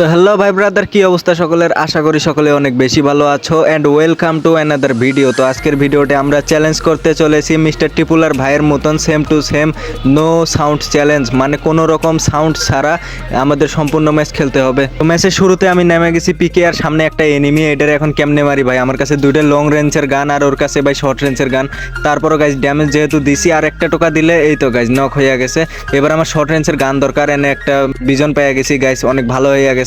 তো হ্যালো ভাই ব্রাদার কি অবস্থা সকলের? আশা করি সকলে অনেক বেশি ভালো আছো and welcome to another video তো আজকের ভিডিওতে আমরা চ্যালেঞ্জ করতে চলেছি মিস্টার টিপুলার ভাইয়ের মতন same to same no sound challenge মানে কোনো রকম সাউন্ড ছাড়া আমাদের সম্পূর্ণ ম্যাচ খেলতে হবে। তো ম্যাচের শুরুতে আমি নেমে গেছি পিকে আর সামনে একটা এনিমি এটার এখন কেমনে মারি ভাই? আমার কাছে দুইটা লং রেঞ্জের গান আর ওর কাছে ভাই শর্ট রেঞ্জের গান তারপরও গাইজ ড্যামেজ যেহেতু দিছি, আর একটা টোকা দিলে এই তো গাইজ নক হয়ে গেছে। এবার আমার শর্ট রেঞ্জের গান দরকার, এনে একটা বিজন পেয়ে গেছি গাইজ অনেক ভালো হয়ে গেছে।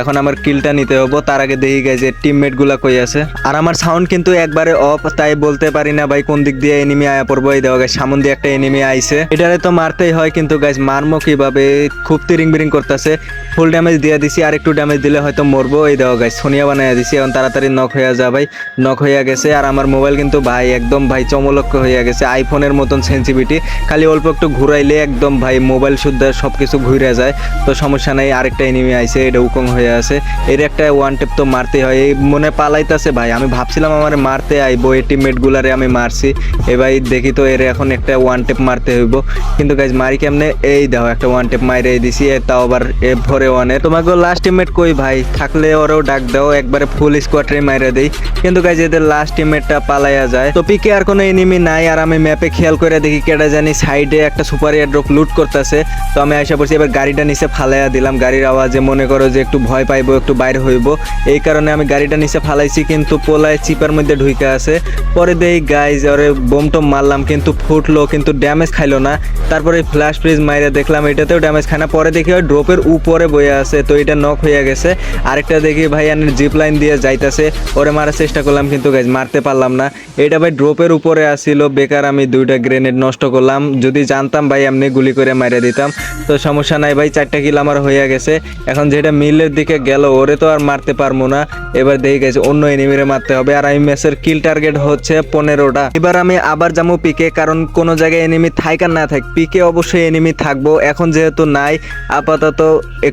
এখন আমার কিলটা নিতে হব। তার আগে দেখি গাই যে টিমমেটগুলা কই আছে। আর আমার সাউন্ড কিন্তু একবারে অফ তাই বলতে পারি না ভাই কোন দিক দিয়ে এনিমি আয়া পড়ব। এই দেওয়া গাছ সামন দিয়ে একটা এনিমি আইছে। এটারে তো মারতেই হয়, কিন্তু গাছ মারমো কীভাবে? খুব তিরিং বিরিং করতেছে। ফুল ড্যামেজ দিয়ে দিছি আর একটু ড্যামেজ দিলে হয়তো মরবো। এই দেওয়া গাইজ সোনিয়া বানাইয়া দিছি, এখন তাড়াতাড়ি নক হয়ে যা ভাই। নক হইয়া গেছে, আর আমার মোবাইল কিন্তু ভাই একদম ভাই চমলক্ষ হইয়া গেছে আইফোনের মতন সেন্সিভিটি খালি অল্প একটু ঘুরাইলে একদম ভাই মোবাইল শুদ্ধ সব কিছু ঘুরে যায়। তো সমস্যা নাই, আরেকটা এনিমি আইছে, এটা উকং হয়ে আছে। এর একটা ওয়ান টেপ তো মারতে হয়। এই মনে পালাইতাছে ভাই, আমি ভাবছিলাম আমার মারতে আইবো, এই টিমমেট গুলারে আমি মারছি। এ ভাই দেখি তো এর এখন একটা ওয়ান টেপ মারতে হইব। কিন্তু গাইজ মারি কেমনে? এই দাও একটা ওয়ান টেপ মাইরে দিছি তাও আবার এ ভরে ওয়ানে তোমাকে লাস্ট টিমমেট কই ভাই? থাকলে ওরেও ডাক দাও, একবারে ফুল স্কোয়াডরে মাইরে দেই। কিন্তু গাইজ এদের লাস্ট টিমমেটটা পালাইয়া যায়। তো পিকে আর কোনো এনিমি নাই, আর আমি ম্যাপে খেয়াল করে দেখি কেটা জানি সাইডে একটা সুপার এয়ারড্রপ লুট করতেছে। তো আমি আশা করছি এবার গাড়িটা নিচে ফালাইয়া দিলাম। গাড়ির আওয়াজে মনে করো যে একটু ভয় পাইবো, একটু বাইরে হইব। এই কারণে আমি গাড়িটা নিচে ফালাইছি, কিন্তু পোলায় চিপার মধ্যে ঢুকে আছে। পরে দেই গাইজ ওরে বোম টোম মারলাম, কিন্তু ফুটলো, কিন্তু ড্যামেজ খাইলো না। তারপরে ফ্ল্যাশ ফ্রিজ মাইরে দেখলাম, এটাতেও ড্যামেজ খায় না। পরে দেখি ওই ড্রপের উপরে বয়ে আছে, তো এটা নক হয়ে গেছে। আরেকটা দেখি ভাই আনের জিপ লাইন দিয়ে যাইতাছে। ওরে মারার চেষ্টা করলাম কিন্তু গাইজ মারতে পারলাম না। এটা ভাই ড্রপের উপরে আসিল, বেকার আমি দুইটা গ্রেনেড নষ্ট করলাম। যদি জানতাম ভাই এমনি গুলি করে মাইরে দিতাম। তো সমস্যা নাই ভাই, চারটা কিল আমার হয়ে গেছে। এখন যেটা মিলের দিকে গেল, ওরে তো আর মারতে পারব না। এবার দেখে গেছে অন্য এনিমিরে মারতে হবে। আর আমি ম্যাচের কিল টার্গেট হচ্ছে পনেরোটা। এবার আমি আবার যাব পিকে কারণ কোনো জায়গায় এনিমি থাক আর না থাক। পিকে অবশ্যই এনিমি থাকব। এখন যেহেতু নাই, আপাতত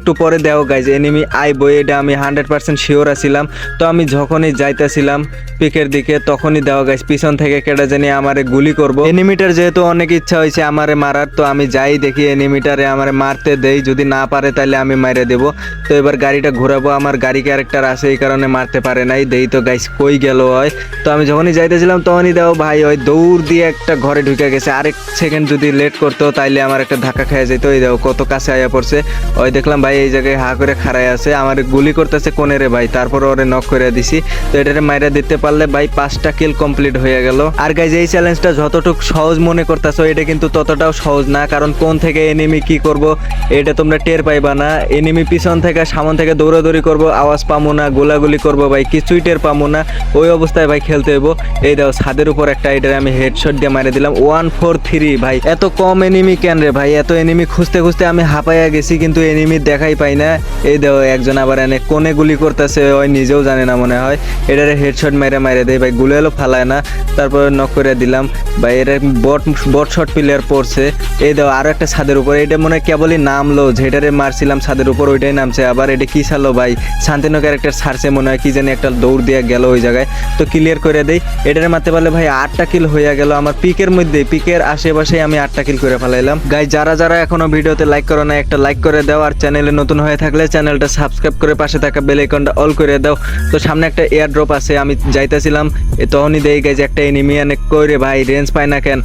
একটু পরে দেও গাইজ এনিমি আইবো এটা আমি হান্ড্রেড পার্সেন্ট শিওর আছিলাম। তো আমি যখনই যাইতেছিলাম পিকের দিকে, তখনই দেওয়া গাইজ পিছন থেকে কেটে জানি আমারে গুলি করব। এনিমিটার যেহেতু অনেক ইচ্ছা হয়েছে আমারে মারার, তো আমি যাই দেখি এনিমিটারে আমারে মারতে দেই। যদি না পারে তাহলে আমি মাইরে দেব। তো এবার গাড়িটা ঘোরাবো। আমার গাড়ি ক্যারেক্টার আছে, এই কারণে মারতে পারে নাই। দেই তো গাইস কই গেল হয়। তো আমি যখনই যাইতেছিলাম তখনই দাও, ভাই, ওই দৌড় দিয়ে একটা ঘরে ঢুকে গেছে। আরেক সেকেন্ড যদি লেট করতো, তাইলে আমার একটা ধাক্কা খেয়ে যেত ওই দাও, কত কাছে আয়া পড়ছে। ওই দেখলাম, ভাই এই জায়গায় হা করে খাড়ায় আছে, আমার গুলি করতেছে কোনে রে ভাই, তারপর ওরে নক করে দিছি। তো এটারে মাইরা দিতে পারলে ভাই পাঁচটা কিল কমপ্লিট হয়ে গেল। আর গাইজ এই চ্যালেঞ্জটা যতটুকু সহজ মনে করতেছো, এটা কিন্তু ততটাও সহজ না, কারণ কোন থেকে এনিমি কি করব, এটা তোমরা টের পাইবা না। এনিমি পিছন থেকে, সামন থেকে দৌড়াদৌড়ি করব, আওয়াজ পামো না, গোলাগুলি করব ভাই, কিছুই টের পামো না। ওই অবস্থায় ভাই খেলতে হইব। এই দাও ছাদের উপর একটা এটারে আমি হেডশট দিয়ে মারে দিলাম। ওয়ান ফোর থ্রি ভাই, এত কম এনিমি কেন রে ভাই? এত এনিমি খুঁজতে খুঁজতে আমি হাঁপাইয়া গেছি, কিন্তু এনিমি দেখাই পাই না। এই দাও একজন আবার এনে কোনে গুলি করতেছে, ওই নিজেও জানে না মনে হয়। এটারে হেডশট মেরে মারে দেয় ভাই, গুলো এলো ফালায় না। তারপর নক করে দিলাম। ভাই এটা বট বট শট প্লেয়ার পড়ছে। এই দাও আরও একটা ছাদের উপর। এটা মনে হয় কেবলই নামলো যেটারে মারছিলাম ছাদের উপর, ওইটাই নামছে। আবার এটা কি ছাড়লো, ভাই? শান্তিনো ক্যারেক্টার ছাড়ছে মনে হয়, কি জানি একটা দৌড় দিয়ে গেল ওই জায়গায়। তো ক্লিয়ার করে দেই, এটারে মারতে পারলে ভাই আটটা কিল হয়ে গেল আমার পিকের মধ্যে। পিকের আশেপাশে আমি আটটা কিল করে ফেলাইলাম। গাই যারা যারা এখনও ভিডিওতে লাইক করো না একটা লাইক করে দাও। আর চ্যানেলে নতুন হয়ে থাকলে চ্যানেলটা সাবস্ক্রাইব করে পাশে থাকা বেল আইকনটা অল করে দাও। তো সামনে একটা এয়ার ড্রপ আছে, আমি যাইতেছিলাম। তখনই দেই গাইজ একটা এনিমি অনেক কইরে ভাই রেঞ্জ পায় না কেন?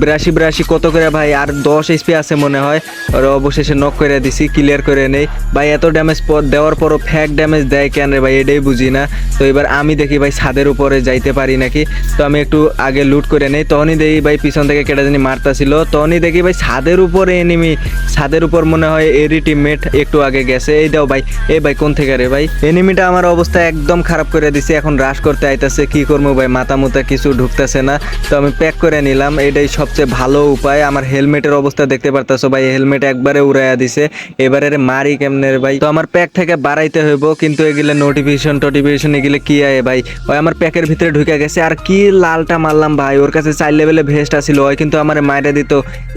বিরাশি বিরাশি কত করে ভাই? আর দশ এইচপি আছে মনে হয়। ওর অবশেষে নক করে দিছি ক্লিয়ার করে নেই। ভাই, এত ড্যামেজ দেওয়ার পরও ফ্যাক ড্যামেজ দেয় কেন রে ভাই? এটাই বুঝি না। তো এবার আমি দেখি ভাই, ছাদের উপরে যাইতে পারি নাকি? তো আমি একটু আগে লুট করে নেই। তখনই দেখি ভাই, পিছন থেকে কেটে জানি মারতাছিল। তখনই দেখি ভাই, ছাদের উপরে এনিমি ছাদের উপর মনে হয় এরই টিমমেট একটু আগে গেছে। এই দাও ভাই, এই ভাই কোন থেকে রে ভাই? এনিমিটা আমার অবস্থা একদম খারাপ করে দিছে, এখন রাশ করতে আইতাছে, কি করব ভাই? মাথা মুতা কিছু ঢুকতেছে না। তো আমি প্যাক করে নিলাম, এটাই সবচেয়ে ভালো উপায়। আমার হেলমেটের অবস্থা দেখতে পারতাছো ভাই হেলমেট একবারে উড়াইয়া দিছে। এবারে মারি কেমনে রে ভাই? তো আমার প্যাক থেকে বাড়াইতে হইব, কিন্তু এগুলো নোটিফিকেশন টোটিফিকেশন এগুলো কি আয় ভাই? ওই আমার প্যাকের ভিতরে ঢুকে গেছে, আর কি লালটা মারলাম ভাই? ওর কাছে চার লেভেলে ভেস্ট আসিল ওই কিন্তু আমার মাইরে দিত।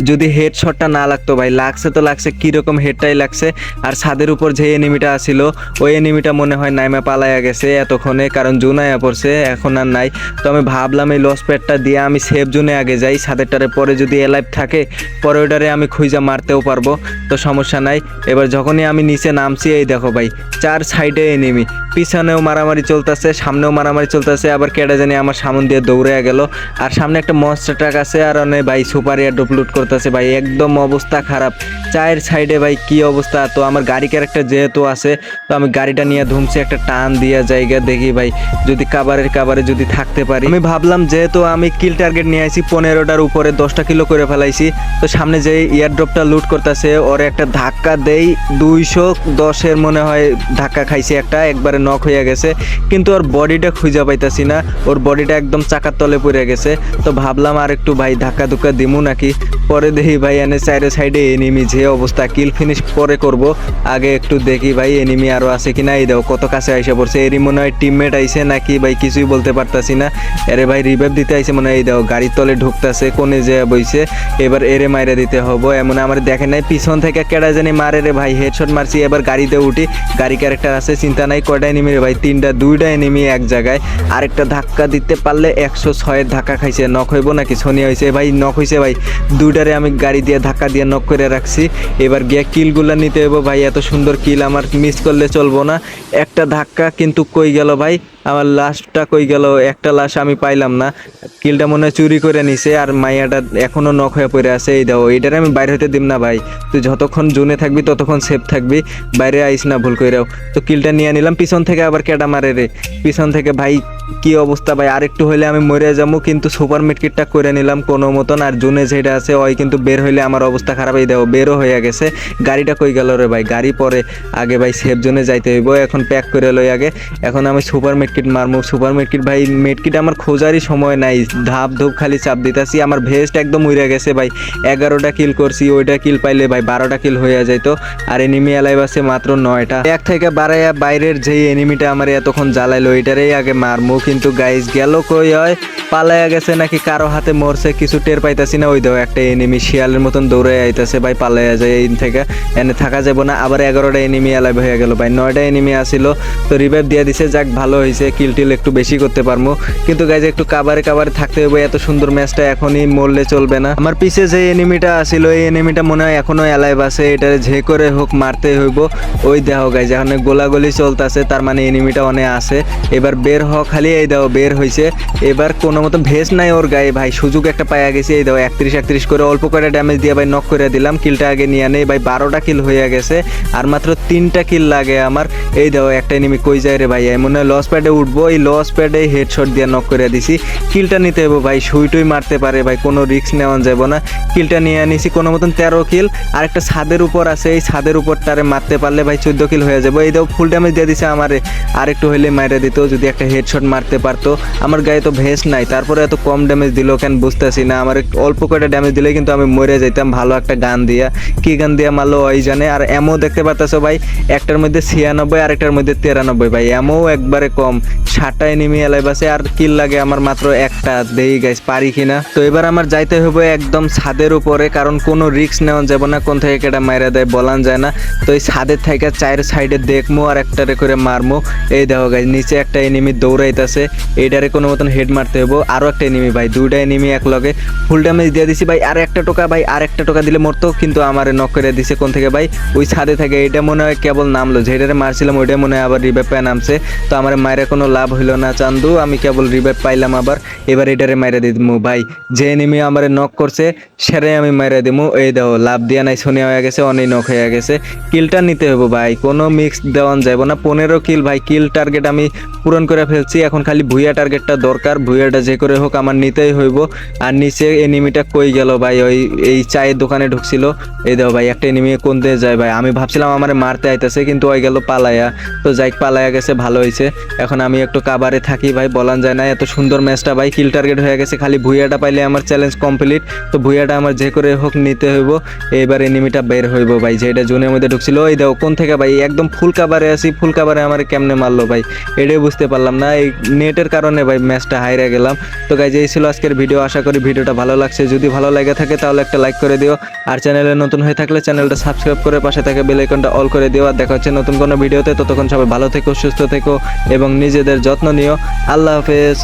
যদি হেড শটটা না লাগতো ভাই, লাগছে তো লাগছে, কীরকম হেডটাই লাগছে। আর ছাদের উপর যে এনিমিটা আসিল ওই এনিমিটা মনে হয় নাইমা পালাইয়া গেছে এতক্ষণে, কারণ জুন আয়া পড়ছে, এখন আর নাই। তো আমি ভাবলাম এই লস প্যাডটা দিয়ে আমি সেফ জুনে আগে যাই, ছাদেরটারে পরে যদি এলাইভ থাকে, পরে ওটারে আমি খুঁজা মারতেও পারব। তো সমস্যা নাই, এবার যখনই আমি নিচে নামছি, এই দেখো ভাই, চার সাইডে এনিমি পিছনেও মারামারি চলতেছে, সামনেও মারামারি চলতেছে, আবার কেটে জানি আমার সামন দিয়ে দৌড়ে গেল। আর সামনে একটা মনস্টার ট্রাক আছে, আর অনেক ভাই সুপার এয়ার ডুপলুট করতেছে, ভাই একদম অবস্থা খারাপ। চায়ের সাইডে ভাই কি অবস্থা? তো আমার গাড়ি ক্যারেক্টার যেহেতু আছে, তো আমি গাড়িটা নিয়ে ধুমছি একটা টান দিয়ে জায়গা দেখি ভাই, যদি কাবারের কাবারে যদি থাকতে পারি। আমি ভাবলাম যেহেতু আমি কিল টার্গেট নিয়ে আসি পনেরোটার উপরে দশটা কিলো করে ফেলাইছি, তো সামনে যে ইয়ার ড্রপটা লুট করতেছে, ওর একটা ধাক্কা দেই, দুইশো দশের মনে হয় ধাক্কা খাইছে একটা, একবারে নক হয়ে গেছে, কিন্তু ওর বডিটা খুঁজে পাইতাছি না। ওর বডিটা একদম চাকার তলে পড়ে গেছে। তো ভাবলাম আর একটু ভাই ধাক্কা ধুক্কা দিমু নাকি? পরে দেখি ভাই এনে সাইডে সাইডে এনিমি যে অবস্থা কিল ফিনিশ পরে করব। আগে একটু দেখি ভাই এনিমি আরও আছে কিনা, এই দাও কত কাছে আইসে পড়ছে। এরই মনে হয় টিমমেট আইসে নাকি ভাই কিছুই বলতে পারতাছি না। এরে ভাই রিভাইভ দিতে আইসে মনে হয়, এই দাও গাড়ির তলে ঢুকতাছে কোনে যে বইছে। এবার এরে মাইরে দিতে হব, এমন আমার দেখে নাই। পিছন থেকে কেডা জানি মারে রে ভাই হেডশট মারছি, এবার গাড়িতে উঠি। গাড়ি ক্যারেক্টার আছে, চিন্তা নাই কয়টা এনিমি রে ভাই, তিনটা, দুইটা এনিমি এক জায়গায়। আরেকটা ধাক্কা দিতে পারলে একশো ছয়ের ধাক্কা খাইছে নখ হইব নাকি? শনি হয়েছে ভাই নখ হয়েছে ভাই। দুইটারে আমি গাড়ি দিয়ে ধাক্কা দিয়ে নক করে রাখছি। এবার গিয়ে কিলগুলো নিতে হইব ভাই, এত সুন্দর কিল আমার মিস করলে চলবো না। একটা ধাক্কা কিন্তু কই গেল ভাই? আমার লাশটা কই গেল? একটা লাশ আমি পাইলাম না। কিলটা মনে হয় চুরি করে নিছে আর মাইয়াটা এখনও নখ হয়ে পড়ে আছে। এই দাও এটারে আমি বাইরে হতে দিম না ভাই। তুই যতক্ষণ জোনে থাকবি, ততক্ষণ সেফ থাকবি। বাইরে আইস না, ভুল কইরাও। তো কিলটা নিয়ে নিলাম, পিছন থেকে আবার কেটা মারে রে? পিছন থেকে ভাই কি অবস্থা ভাই? আরেকটু হইলে আমি মরে যাব, কিন্তু সুপার মিটকিটটা করে নিলাম কোনো মতন, আর জুনে যেটা আছে ওই কিন্তু বের হইলে আমার অবস্থা খারাপ। এই দেবো বেরও হয়ে গেছে। গাড়িটা কই গেল রে ভাই? গাড়ি পরে আগে ভাই সেফ জোনে যাইতে হইব, এখন প্যাক করে লই আগে। এখন আমি সুপার মিটকিট মারমু। সুপার মিটকিট ভাই মিটকিট আমার খোঁজারই সময় নাই। ধাপ ধুপ খালি চাপ দিতেছি। আমার ভেস্ট একদম উড়ে গেছে ভাই। এগারোটা কিল করছি, ওইটা কিল পাইলে ভাই বারোটা কিল হয়ে যাইতো। আর এনিমি অ্যালাইভ আছে মাত্র নয়টা। এক থেকে বাড়াইয়া বাইরের যেই এনিমিটা আমার এতক্ষণ জ্বালাইলো এটারেই আগে মারমু। কিন্তু গাইস গেল কই হয়? পালাইয়া গেছে নাকি কারও হাতে মরছে? কিছু টের পাইতাছি না, ওই দাও একটা এনিমি শিয়ালের মতন দৌড়ে আইতাছে ভাই, পালাইয়া যায় এই থেকে। এনে থাকা যাব না, আবার এগারোটা এনিমি অ্যালাইভ হয়ে গেল ভাই। নয়টা এনিমি আসিল, তো রিভাইভ দিয়ে দিছে, যাক ভালো হয়েছে কিল টিল একটু বেশি করতে পারব কিন্তু গাইজ একটু কাবারে কাবারে থাকতে হবে এত সুন্দর ম্যাচটা এখনই মরলে চলবে না। আমার পিছে যে এনিমিটা আসিল, এই এনিমিটা মনে হয় এখনও অ্যালাইভ আছে, এটা যে করে হোক মারতে হইব। ওই দেহ গাইজ এখন গোলাগুলি চলতেছে, তার মানে এনিমিটা অনেক আছে। এবার বের হ খালি। এই দাও, বের হয়েছে এবার কোনো মতো ভেস নাই ওর গায়ে, ভাই। সুযোগ একটা পাইয়া গেছে, এই দাও, একত্রিশ একত্রিশ করে অল্প করে ড্যামেজ দিয়ে ভাই নক করে দিলাম, কিলটা আগে নিয়ে নেই। ভাই, বারোটা কিল হয়ে গেছে, আর মাত্র তিনটা কিল লাগে আমার। এই দাও, একটা এনিমি কই যায় রে ভাই? মনে হয় লস প্যাডে উঠবো, এই লস প্যাডে হেডশট দিয়ে নক করে দিছি। কিলটা নিতে হবে ভাই সুইটুই মারতে পারে ভাই, কোনো রিস্ক নেওয়া যাব না। কিলটা নিয়ে নিছি কোনো মতন তেরো কিল আর একটা ছাদের উপর আছে, এই ছাদের উপর তারে মারতে পারলে ভাই চোদ্দ কিল হয়ে যাব এই দাও ফুল ড্যামেজ দিয়ে দিছে আমারে। আর একটু হইলে মাইরে দিত, যদি একটা হেডশট মারতে পারতো। আমার গায়ে তো ভেস নাই, তারপরে এত কম ড্যামেজ দিল কেন বুঝতেছি না। আমার অল্প কয়টা ড্যামেজ দিলে কিন্তু আমি মরে যাইতাম, ভালো একটা গান দিয়া। কি গান দিয়া মারলো ওই জানে, আর এমও দেখতে পারতেছো ভাই, একটার মধ্যে ছিয়ানব্বই আর একটার মধ্যে তিরানব্বই ভাই, এমও একবারে কম। ষাটটা এনিমি এলাইভ আছে, আর কিল লাগে আমার মাত্র একটা। দেই গাইস পারি কিনা? তো এবার আমার যাইতে হবে একদম ছাদের উপরে, কারণ কোনো রিক্স নেওয়া যাবে না, কোন থেকে কেটা মাইরা দেয় বলান যায় না। তো এই ছাদের থেকে চায়ের সাইডে দেখমু, আর একটারে করে মারমু। এই দেখো গাইস নিচে একটা এনিমি দৌড়াইতেছে এইটারে কোনো মতন হেড মারতে হব আরও একটা এনিমি ভাই, দুইটা এনিমি এক লগে ফুল ড্যামেজ দিয়ে দিছি ভাই, আর একটা টোকা ভাই, আর একটা টোকা দিলে মরতো, কিন্তু আমারে নক করে দিছে কোন থেকে ভাই? ওই ছাদে থেকে এটা মনে হয় কেবল নামলো। যেটারে মারছিলাম ওইটা মনে হয় আবার রিভাইভ পায় নামছে। তো আমার মায়ের কোনো লাভ হইল না, চান্দু, আমি কেবল রিভাইভ পাইলাম আবার। এবার এটারে মাইরা দিমু ভাই। যে এনিমি আমারে নক করছে সেরে আমি মাইরা দিমু। এই দাও লাভ দিয়া নাই শনি হয়ে গেছে অনেক নক হয়ে গেছে। কিলটা নিতে হব ভাই, কোনো মিক্স দেওয়ান যাইব না। পনেরো কিল ভাই কিল টার্গেট আমি পূরণ করে ফেলছি, এখন খালি ভুইয়া টার্গেটটা দরকার, ভুইয়াটা যে করে হোক আমার নিতেই হইব। আর নিচে এনিমিটা কই গেল ভাই? ওই, এই চায়ের দোকানে ঢুকছিল। এই দাও ভাই, একটা এনিমি কোন দিয়ে যায় ভাই? আমি ভাবছিলাম আমার মারতে আইতেছে, কিন্তু ওই গেল পালায়া। তো যাই পালায়া গেছে, ভালো হয়েছে এখন এখন আমি একটু কাবারে থাকি ভাই, বলান যায় না, এত সুন্দর ম্যাচটা ভাই কিল টার্গেট হয়ে গেছে। খালি ভুইয়াটা পাইলে আমার চ্যালেঞ্জ কমপ্লিট তো ভুইয়াটা আমার যে করে হোক নিতে হইব। এইবার এনিমিটা বের হইব ভাই যেটা জুনের মধ্যে ঢুকছিল। ওই দেখো কোন থেকে ভাই? একদম ফুল কাবারে আছি ফুল কাবারে আমার কেমনে মারলো ভাই? এটাই বুঝতে পারলাম না, এই নেটের কারণে ভাই ম্যাচটা হাইরে গেলাম। তো গাইজ এই ছিল আজকের ভিডিও আশা করি ভিডিওটা ভালো লাগছে। যদি ভালো লাগে থাকে তাহলে একটা লাইক করে দিও। আর চ্যানেলে নতুন হয়ে থাকলে চ্যানেলটা সাবস্ক্রাইব করে পাশে থাকে বেল আইকনটা অল করে দিও। আর দেখা হচ্ছে নতুন কোনো ভিডিওতে ততক্ষণ সবাই ভালো থেকো, সুস্থ থেকো এবং নিজেদের যত্ন নিও। আল্লাহ হাফেজ।